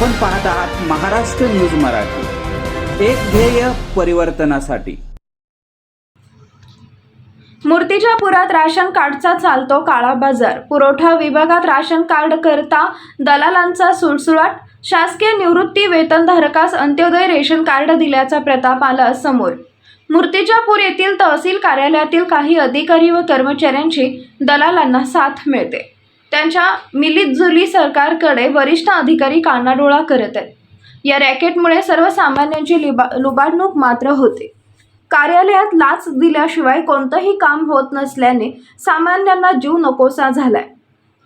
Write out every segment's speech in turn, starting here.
पाहत आहात महाराष्ट्र न्यूज मराठी. एक ध्येय परिवर्तनासाठी. मूर्तिजापुरात राशन कार्डचा चालतो काळा बाजार. पुरवठा विभागात राशन कार्ड करता दलालांचा सुळसुळाट. शासकीय निवृत्ती वेतनधारकास अंत्योदय रेशन कार्ड दिल्याचा प्रताप आला समोर. मूर्तिजापूर येथील तहसील कार्यालयातील काही अधिकारी व कर्मचाऱ्यांची दलालांना साथ मिळते. त्यांच्या मिलीतजुली सरकारकडे वरिष्ठ अधिकारी कानाडोळा करत आहेत. या रॅकेटमुळे सर्वसामान्यांची लिबा लुबाडणूक मात्र होते. कार्यालयात लाच दिल्याशिवाय कोणतंही काम होत नसल्याने सामान्यांना जीव नकोसा झालाय.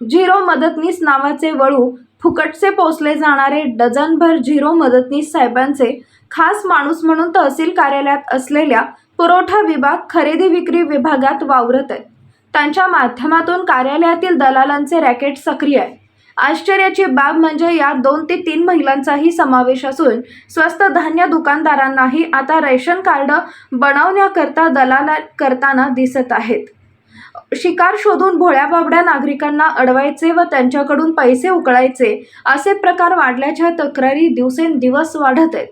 झिरो मदतनीस नावाचे वळू फुकटचे पोचले जाणारे डझनभर झिरो मदतनीस साहेबांचे खास माणूस म्हणून तहसील कार्यालयात असलेल्या पुरवठा विभाग खरेदी विक्री विभागात वावरत आहेत. त्यांच्या माध्यमातून कार्यालयातील दलालांचे रॅकेट सक्रिय आहे. आश्चर्याची बाब म्हणजे यात दोन ते तीन महिलांचाही समावेश असून स्वस्त धान्य दुकानदारांनाही आता रेशन कार्ड बनवण्याकरता दलाला करताना दिसत आहेत. शिकार शोधून भोळ्या बाबड्या नागरिकांना अडवायचे व त्यांच्याकडून पैसे उकळायचे असे प्रकार वाढल्याच्या तक्रारी दिवसेंदिवस वाढत आहेत.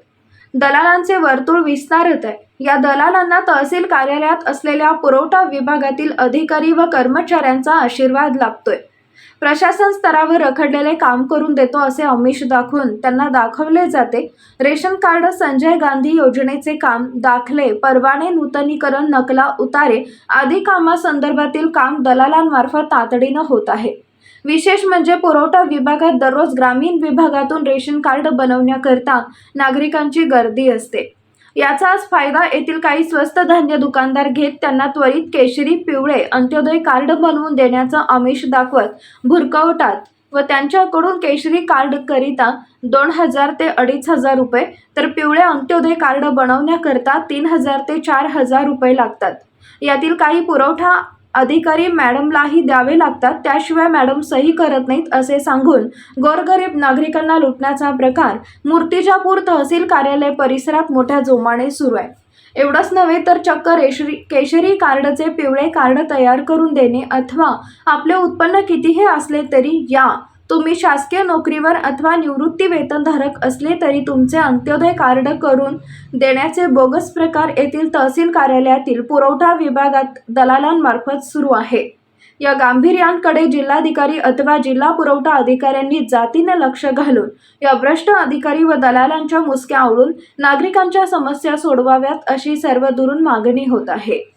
दलालांचे वर्तुळ विस्तारत आहे. या दलालांना तहसील कार्यालयात असलेल्या पुरवठा विभागातील अधिकारी व कर्मचाऱ्यांचा आशीर्वाद लाभतोय. प्रशासन स्तरावर रखडलेले काम करून देतो असे अमिष दाखवून त्यांना दाखवले जाते. रेशन कार्ड संजय गांधी योजनेचे काम दाखले परवाने नूतनीकरण नकला उतारे आदी कामासंदर्भातील काम दलालांमार्फत तातडीनं होत आहे. विशेष म्हणजे पुरवठा विभागात दररोज ग्रामीण विभागातून रेशन कार्ड बनवण्याकरता नागरिकांची गर्दी असते. याचाच फायदा येथील काही स्वस्त धान्य दुकानदार घेत त्यांना त्वरित केशरी पिवळे अंत्योदय कार्ड बनवून देण्याचं आमिष दाखवत भुरकवतात व त्यांच्याकडून केशरी कार्ड करिता दोन हजार ते अडीच हजार रुपये तर पिवळे अंत्योदय कार्ड बनवण्याकरता तीन हजार ते चार हजार रुपये लागतात. यातील काही पुरवठा अधिकारी मॅडमलाही द्यावे लागतात त्याशिवाय मॅडम सही करत नाहीत असे सांगून गोरगरीब नागरिकांना लुटण्याचा प्रकार मूर्तिजापूर तहसील कार्यालय परिसरात मोठ्या जोमाने सुरू आहे. एवढंच नव्हे तर चक्क रेशरी केशरी कार्डचे पिवळे कार्ड तयार करून देणे अथवा आपले उत्पन्न कितीही असले तरी या तुम्ही शासकीय नोकरीवर अथवा निवृत्ती वेतनधारक असले तरी तुमचे अंत्योदय कार्ड करून देण्याचे बोगस प्रकार येथील तहसील कार्यालयातील पुरवठा विभागात दलालांमार्फत सुरू आहे. या गांभीर्यांकडे जिल्हाधिकारी अथवा जिल्हा पुरवठा अधिकाऱ्यांनी जातीने लक्ष घालून या भ्रष्ट अधिकारी व दलालांच्या मुसक्या आवळून नागरिकांच्या समस्या सोडवाव्यात अशी सर्वदूरून मागणी होत आहे.